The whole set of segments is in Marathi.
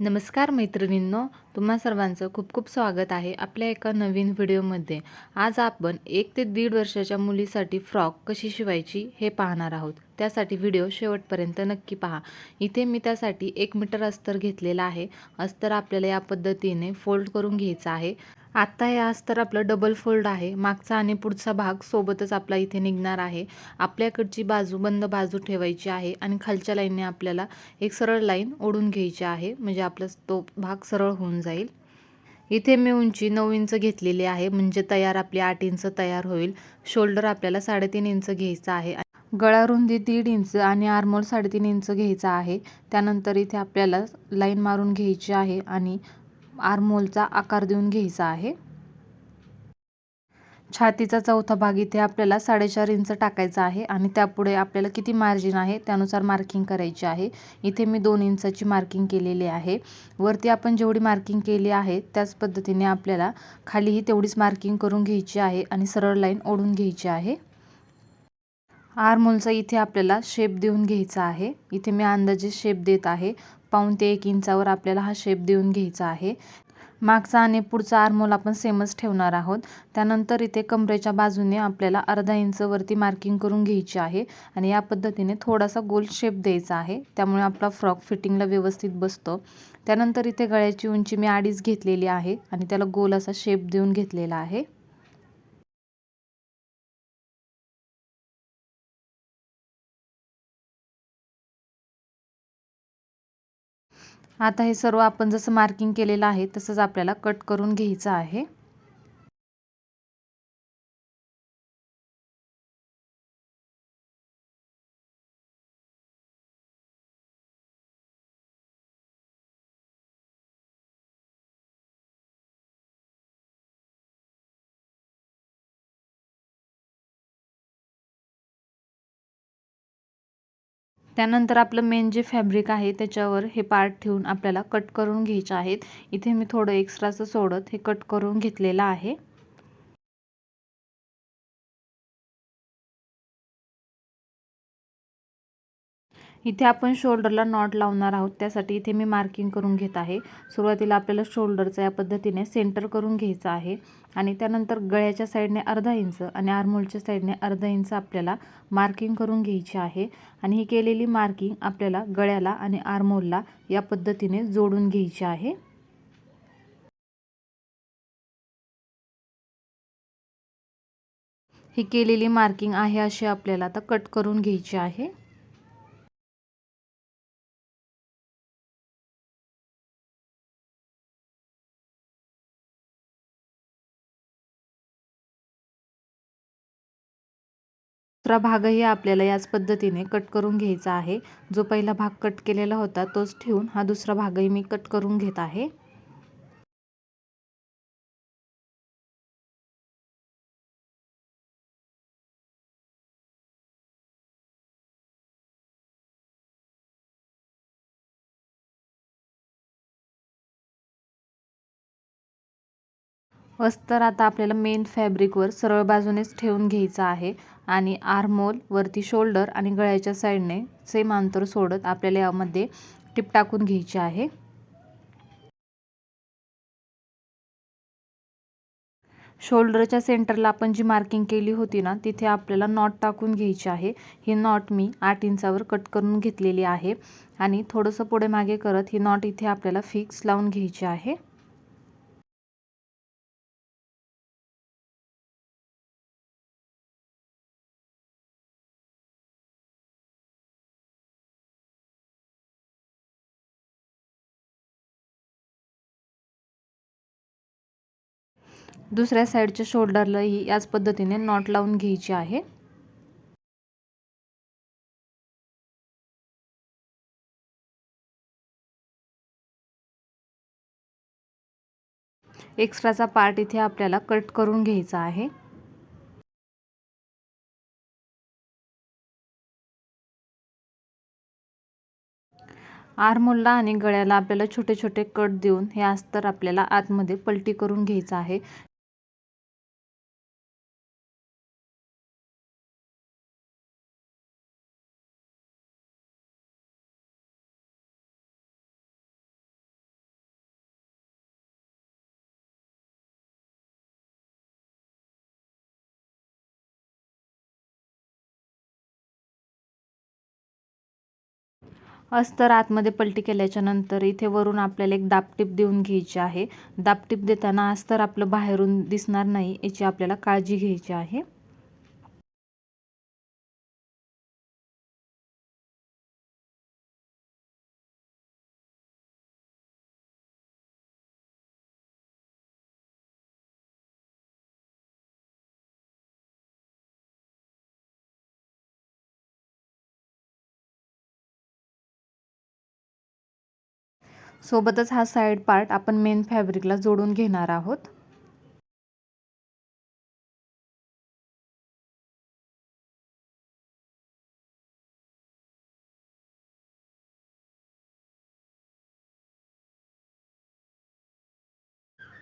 नमस्कार मैत्रिणींनो तुम्हा सर्वांचं खूप खूप स्वागत आहे आपल्या एका नवीन व्हिडिओमध्ये. आज आपण एक ते दीड वर्षाच्या मुलीसाठी फ्रॉक कशी शिवायची हे पाहणार आहोत. त्यासाठी व्हिडिओ शेवटपर्यंत नक्की पहा. इथे मी त्यासाठी एक मीटर अस्तर घेतलेला आहे. अस्तर आपल्याला या पद्धतीने फोल्ड करून घ्यायचं आहे. आत्ता हे अस्तर आपलं डबल फोल्ड आहे. मागचा आणि पुढचा भाग सोबतच आपला इथे निघणार आहे. आपल्याकडची बाजू बंद बाजू ठेवायची आहे आणि खालच्या लाईनने आपल्याला एक सरळ लाईन ओढून घ्यायची आहे. म्हणजे आपला तो भाग सरळ होऊन जाईल. इथे मी उंची नऊ इंच घेतलेली आहे. म्हणजे तयार आपली आठ इंच तयार होईल. शोल्डर आपल्याला साडेतीन इंच घ्यायचं आहे. गळा रुंदी दीड इंच आणि आरमोल साडेतीन इंच घ्यायचा आहे. त्यानंतर इथे आपल्याला लाईन मारून घ्यायची आहे आणि आरमोलचा आकार देऊन घ्यायचा आहे. छातीचा चौथा भाग इथे आपल्याला साडेचार इंच टाकायचा आहे आणि त्यापुढे आपल्याला किती मार्जिन आहे त्यानुसार मार्किंग करायची आहे. इथे मी दोन इंचाची मार्किंग केलेली आहे. वरती आपण जेवढी मार्किंग केली आहे त्याच पद्धतीने आपल्याला खालीही तेवढीच मार्किंग करून घ्यायची आहे आणि सरळ लाईन ओढून घ्यायची आहे. आरमोलचा इथे आपल्याला शेप देऊन घ्यायचा आहे. इथे मी अंदाजे शेप देत आहे. पाऊन ते एक इंचावर आपल्याला हा शेप देऊन घ्यायचा आहे. मागचा आणि पुढचा आरमोल आपण सेमच ठेवणार आहोत. त्यानंतर इथे कमरेच्या बाजूने आपल्याला अर्धा इंचवरती मार्किंग करून घ्यायची आहे आणि या पद्धतीने थोडासा गोल शेप द्यायचा आहे. त्यामुळे आपला फ्रॉक फिटिंगला व्यवस्थित बसतो. त्यानंतर इथे गळ्याची उंची मी अडीच घेतलेली आहे आणि त्याला गोल असा शेप देऊन घेतलेला आहे. आता हे सर्व आपण जसं मार्किंग केलेलं आहे तसंच आपल्याला कट करून घ्यायचं आहे. त्यानंतर आपलं मेन जे फॅब्रिक आहे त्याच्यावर हे पार्ट ठेवून आपल्याला कट करून घ्यायचे आहेत. इथे मी थोडं एक्स्ट्राचं सोडत हे कट करून घेतलेलं आहे. इथे आपण शोल्डरला नॉट लावणार आहोत. त्यासाठी इथे मी मार्किंग करून घेत आहे. सुरुवातीला आपल्याला शोल्डरचा या पद्धतीने सेंटर करून घ्यायचं आहे. आणि त्यानंतर गळ्याच्या साईडने अर्धा इंच आणि आरमोलच्या साईडने अर्धा इंच आपल्याला मार्किंग करून घ्यायची आहे. आणि ही केलेली मार्किंग आपल्याला गळ्याला आणि आर्मोलला या पद्धतीने जोडून घ्यायची आहे. ही केलेली मार्किंग आहे अशी आपल्याला आता कट करून घ्यायची आहे. दुसरा भागही आपल्याला याच पद्धतीने कट करून घ्यायचा आहे. जो पहिला भाग कट केलेला होता तोच ठेवून हा दुसरा भागही मी कट करून घेत आहे. अस्तर आता आपल्याला मेन फॅब्रिकवर सरळ बाजूनेच ठेवून घ्यायचं आहे. आणि आर्मोल वरती शोल्डर आणि गळ्याच्या साईडने सेम अंतर सोडत आपल्याला यामध्ये टिप टाकून घ्यायची आहे. शोल्डरच्या सेंटरला आपण जी मार्किंग केली होती ना तिथे आपल्याला नॉट टाकून घ्यायची आहे. ही नॉट मी आठ इंचावर कट करून घेतलेली आहे आणि थोडंसं पुढे मागे करत ही नॉट इथे आपल्याला फिक्स लावून घ्यायची आहे. दुसऱ्या साईडच्या शोल्डरलाही याच पद्धतीने नॉट लावून घ्यायची आहे. एक्स्ट्राचा पार्ट इथे आपल्याला कट करून घ्यायचा आहे. आरमोलला आणि गळ्याला आपल्याला छोटे छोटे कट देऊन हे अस्तर आपल्याला आतमध्ये पलटी करून घ्यायचं आहे. अस्तर आतमध्ये पलटी केल्याच्यानंतर इथे वरून आपल्याला एक दापटीप देऊन घ्यायची आहे. दापटीप देताना अस्तर आपलं बाहेरून दिसणार नाही याची आपल्याला काळजी घ्यायची आहे. सोबतच हा साईड पार्ट आपण मेन फॅब्रिकला जोडून घेणार आहोत.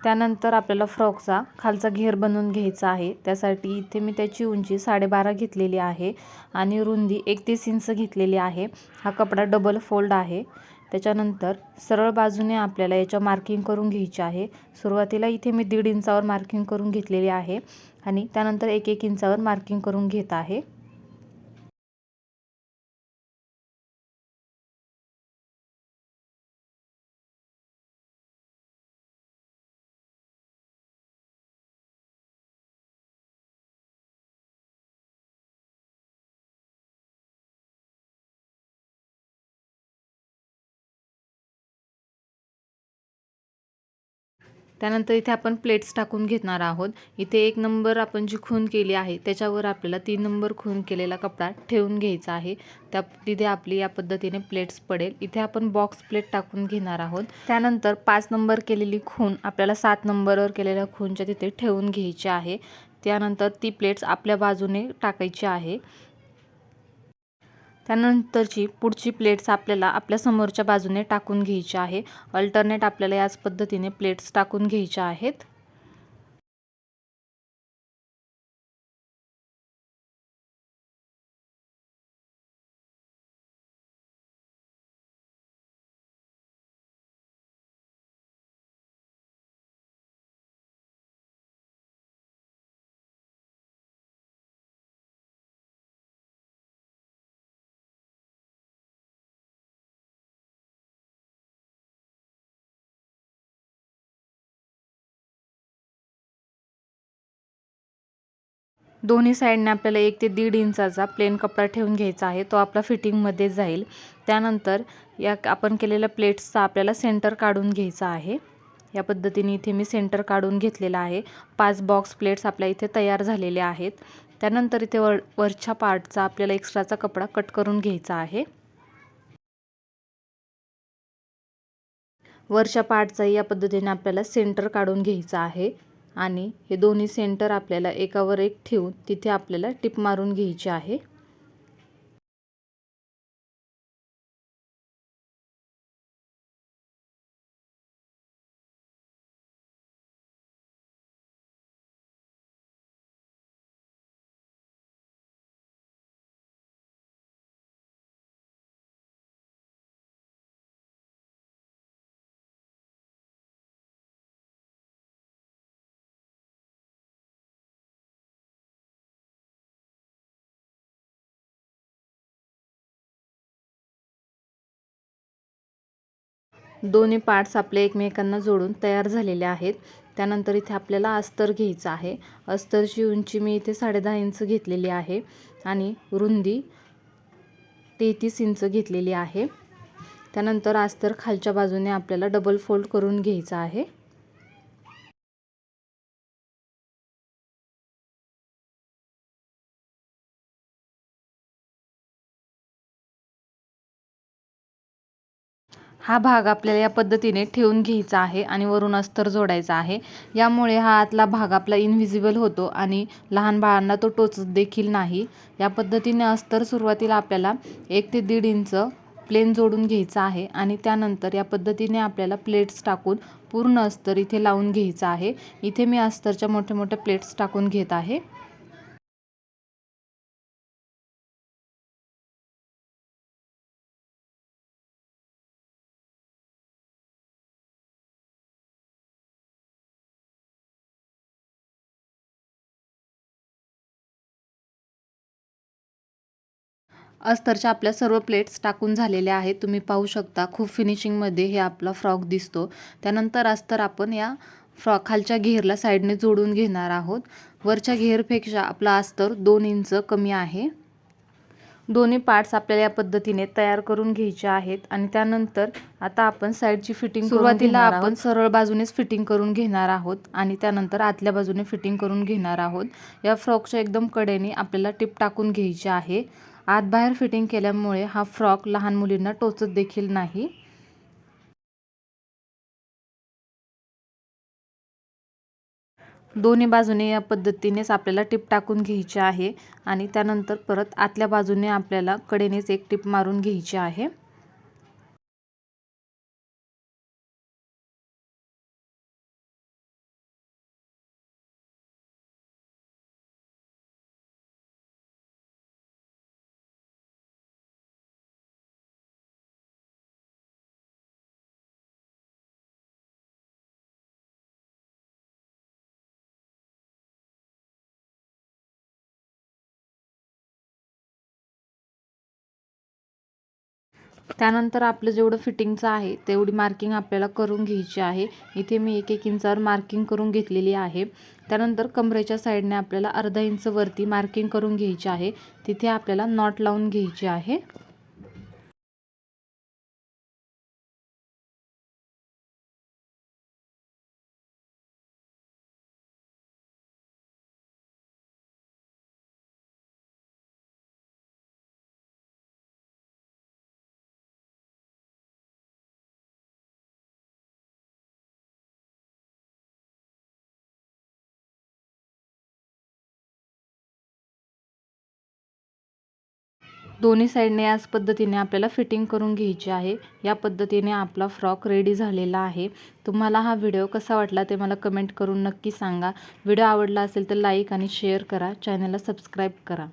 त्यानंतर आपल्याला फ्रॉकचा खालचा घेर बनवून घ्यायचा आहे. त्यासाठी इथे मी त्याची उंची साडेबारा घेतलेली आहे आणि रुंदी एकतीस इंच घेतलेली आहे. हा कपडा डबल फोल्ड आहे. त्याच्यानंतर सरळ बाजूने आपल्याला याच्या मार्किंग करून घ्यायची आहे. सुरुवातीला इथे मी दीड इंचावर मार्किंग करून घेतलेली आहे. आणि त्यानंतर एक एक इंचावर मार्किंग करून घेत आहे. त्यानंतर इथे आपण प्लेट्स टाकून घेणार आहोत. इथे एक नंबर आपण जी खून केली आहे त्याच्यावर आपल्याला तीन नंबर खून केलेला कपडा ठेवून घ्यायचा आहे. त्या तिथे आपली या पद्धतीने प्लेट्स पडेल. इथे आपण बॉक्स प्लेट टाकून घेणार आहोत. त्यानंतर पाच नंबर केलेली खून आपल्याला सात नंबरवर केलेल्या खूनच्या तिथे ठेवून घ्यायची आहे. त्यानंतर ती प्लेट्स आपल्या बाजूने टाकायची आहे. त्यानंतरची पुढची प्लेट्स आपल्याला आपल्या समोरच्या बाजूने टाकून घ्यायची आहे. अल्टरनेट आपल्याला याच पद्धतीने प्लेट्स टाकून घ्यायच्या आहेत. दोन्ही साईडने आपल्याला एक ते दीड इंचाचा प्लेन कपडा ठेवून घ्यायचा आहे. तो आपला फिटिंगमध्ये जाईल. त्यानंतर या आपण केलेल्या प्लेट्सचा आपल्याला सेंटर काढून घ्यायचा आहे. या पद्धतीने इथे मी सेंटर काढून घेतलेला आहे. पाच बॉक्स प्लेट्स आपल्या इथे तयार झालेले आहेत. त्यानंतर इथे वर वरच्या पार्टचा आपल्याला एक्स्ट्राचा कपडा कट करून घ्यायचा आहे. वरच्या पार्टचाही या पद्धतीने आपल्याला सेंटर काढून घ्यायचा आहे. आणि हे दोन्ही सेंटर आपल्याला एकावर एक ठेवून तिथे आपल्याला टिप मारून घ्यायची आहे. दोन्ही पार्ट्स आपले एकमेकांना जोडून तयार झालेले आहेत. त्यानंतर इथे आपल्याला अस्तर घ्यायचं आहे. अस्तरची उंची मी इथे साडेदहा इंच घेतलेली आहे आणि रुंदी तेहतीस इंच घेतलेली आहे. त्यानंतर अस्तर खालच्या बाजूने आपल्याला डबल फोल्ड करून घ्यायचं आहे. हा भाग आपल्याला या पद्धतीने ठेवून घ्यायचा आहे आणि वरून अस्तर जोडायचा आहे. यामुळे हा आतला भाग आपला इनव्हिजिबल होतो आणि लहान बाळांना तो टोचत देखील नाही. या पद्धतीने अस्तर सुरुवातीला आपल्याला एक ते दीड इंच प्लेन जोडून घ्यायचं आहे आणि त्यानंतर या पद्धतीने आपल्याला प्लेट्स टाकून पूर्ण अस्तर इथे लावून घ्यायचं आहे. इथे मी अस्तरच्या मोठ्या मोठ्या प्लेट्स टाकून घेत आहे. अस्तरच्या आपल्या सर्व प्लेट्स टाकून झालेल्या आहेत. तुम्ही पाहू शकता खूप फिनिशिंगमध्ये हे आपला फ्रॉक दिसतो. त्यानंतर अस्तर आपण या फ्रॉक खालच्या घेरला साईडने जोडून घेणार आहोत. वरच्या घेरपेक्षा आपला अस्तर दोन इंच कमी आहे. दोन्ही पार्ट्स आपल्याला या पद्धतीने तयार करून घ्यायचे आहेत आणि त्यानंतर आता आपण साईडची फिटिंग सुरुवातीला आपण सरळ बाजूनेच फिटिंग करून घेणार आहोत आणि त्यानंतर आतल्या बाजूने फिटिंग करून घेणार आहोत. या फ्रॉकच्या एकदम कडेने आपल्याला टिप टाकून घ्यायची आहे. आतबाहेर फिटिंग केल्यामुळे हा फ्रॉक लहान मुलींना टोचत देखील नाही. दोन्ही बाजूने या पद्धतीनेच आपल्याला टिप टाकून घ्यायची आहे आणि त्यानंतर परत आतल्या बाजूने आपल्याला कडेनेच एक टिप मारून घ्यायची आहे. त्यानंतर आपलं जेवढं फिटिंगचं आहे तेवढी मार्किंग आपल्याला करून घ्यायची आहे. इथे मी एक एक इंचावर मार्किंग करून घेतलेली आहे. त्यानंतर कमरेच्या साईडने आपल्याला अर्धा इंच वरती मार्किंग करून घ्यायची आहे. तिथे आपल्याला नॉट लावून घ्यायची आहे. दोन्ही साईडने याच पद्धतीने आपल्याला फिटिंग करून घ्यायची आहे. या पद्धतीने आपला फ्रॉक रेडी झालेला आहे. तुम्हाला हा व्हिडिओ कसा वाटला ते मला कमेंट करून नक्की सांगा. व्हिडिओ आवडला असेल तर लाईक आणि शेअर करा. चॅनलला सबस्क्राईब करा.